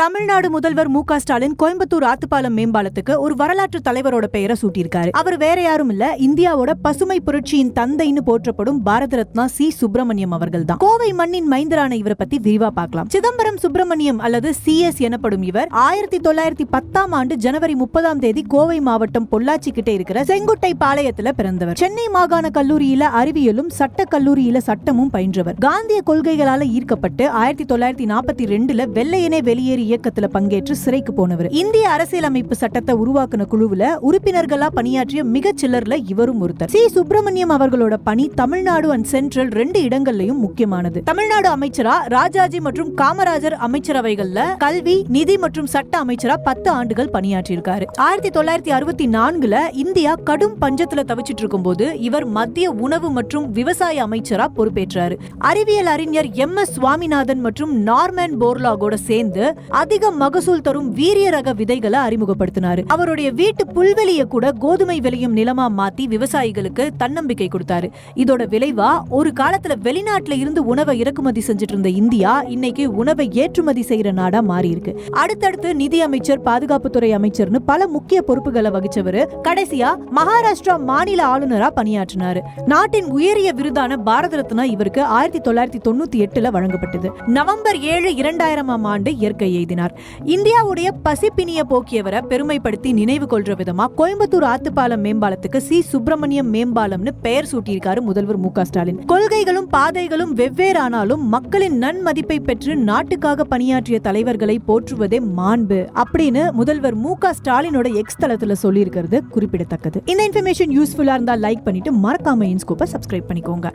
தமிழ்நாடு முதல்வர் மு க ஸ்டாலின் கோயம்புத்தூர் ஆத்துப்பாலம் மேம்பாலத்துக்கு ஒரு வரலாற்று தலைவரோட பெயரை சூட்டியிருக்காரு. அவர் வேற யாரும் இல்ல இந்தியாவோட பசுமை புரட்சியின் தந்தைன்னு போற்றப்படும் பாரத ரத்னா சி. சுப்பிரமணியம் அவர்கள் தான் கோவை மண்ணின் மைந்தரான இவரை பத்தி விரிவா பார்க்கலாம். சிதம்பரம் சுப்பிரமணியம் அல்லது சி. எஸ். எனப்படும் இவர் ஆயிரத்தி தொள்ளாயிரத்தி பத்தாம் ஆண்டு ஜனவரி முப்பதாம் தேதி கோவை மாவட்டம் பொள்ளாச்சி கிட்ட இருக்கிற செங்குட்டை பாளையத்துல பிறந்தவர். சென்னை மாகாண கல்லூரியில அறிவியலும் சட்ட கல்லூரியில சட்டமும் பயின்றவர். காந்திய கொள்கைகளால ஈர்க்கப்பட்டு ஆயிரத்தி தொள்ளாயிரத்தி நாற்பத்தி ரெண்டுல வெள்ளையனே வெளியேறி இயக்கத்துல பங்கேற்று சிறைக்கு போனவர். இந்திய அரசியலமைப்பு சட்டத்தை உருவாக்குன குழுவுல உறுப்பினர்களா பணியாற்றிய மிக சிலர்ல இவரும் ஒருத்தர். சி. சுப்பிரமணியம் அவர்களோட பணி தமிழ்நாடு அண்ட் சென்ட்ரல் ரெண்டு இடங்கள்லயும் முக்கியமானது. தமிழ்நாடு அமைச்சரா ராஜாஜி மற்றும் காமராஜர் அமைச்சரவைகள்ல கல்வி நிதி மற்றும் சட்ட அமைச்சரா பத்து ஆண்டுகள் பணியாற்றியிருக்காரு. ஆயிரத்தி தொள்ளாயிரத்தி அறுபத்தி நான்குல இந்தியா கடும் பஞ்சத்துல தவிச்சிட்டு இருக்கும்போது இவர் மத்திய உணவு மற்றும் விவசாய அமைச்சரா பொறுப்பேற்றாரு. அறிவியல் அறிஞர் எம். எஸ். சுவாமிநாதன் மற்றும் நார்மன் போர்லாகோட சேர்ந்து அதிக மகசூல் தரும் வீரிய ரக விதைகளை அறிமுகப்படுத்தினாரு. அவருடைய வீட்டு புல்வெளிய கூட கோதுமை விளையும் நிலமா மாத்தி விவசாயிகளுக்கு தன்னம்பிக்கை கொடுத்தாரு. இதோட விளைவா ஒரு காலத்துல வெளிநாட்டுல இருந்து உணவை இறக்குமதி செஞ்சுட்டு இருந்த இந்தியா இன்னைக்கு உணவை ஏற்றுமதி செய்யற நாடா மாறி இருக்கு அடுத்தடுத்து நிதி அமைச்சர் பாதுகாப்புத்துறை அமைச்சர்னு பல முக்கிய பொறுப்புகளை வகிச்சவர் கடைசியா மகாராஷ்டிரா மாநில ஆளுநரா பணியாற்றினாரு. நாட்டின் உயரிய விருதான பாரத ரத்னா இவருக்கு ஆயிரத்தி தொள்ளாயிரத்தி தொண்ணூத்தி எட்டுல வழங்கப்பட்டது. நவம்பர் ஏழு இரண்டாயிரமாம் ஆண்டு இயற்கை எழுதினார் இந்தியாவுடைய பசிப்பிணிய போக்கியவரை பெருமைப்படுத்தி நினைவு கொள்ற விதமா கோயம்புத்தூர் ஆத்துப்பாலம் மேம்பாலத்துக்கு சி. சுப்பிரமணியம் மேம்பாலம்னு பெயர் சூட்டியிருக்காரு முதல்வர் மு. ஸ்டாலின். கொள்கைகளும் பாதைகளும் வெவ்வேறானாலும் மக்களின் நன்மதிப்பை பெற்று நாட்டுக்காக பணியாற்றிய தலைவர்களை போற்றுவதே மாண்பு அப்படின்னு முதல்வர் மு. ஸ்டாலினோட எக்ஸ் தளத்துல சொல்லியிருக்கிறது குறிப்பிடத்தக்கது. இந்த இன்ஃபர்மேஷன் யூஸ்ஃபுல்லா இருந்தா லைக் பண்ணிட்டு மறக்காம இன்ஸ்கோப்பை சப்ஸ்கிரைப் பண்ணிக்கோங்க.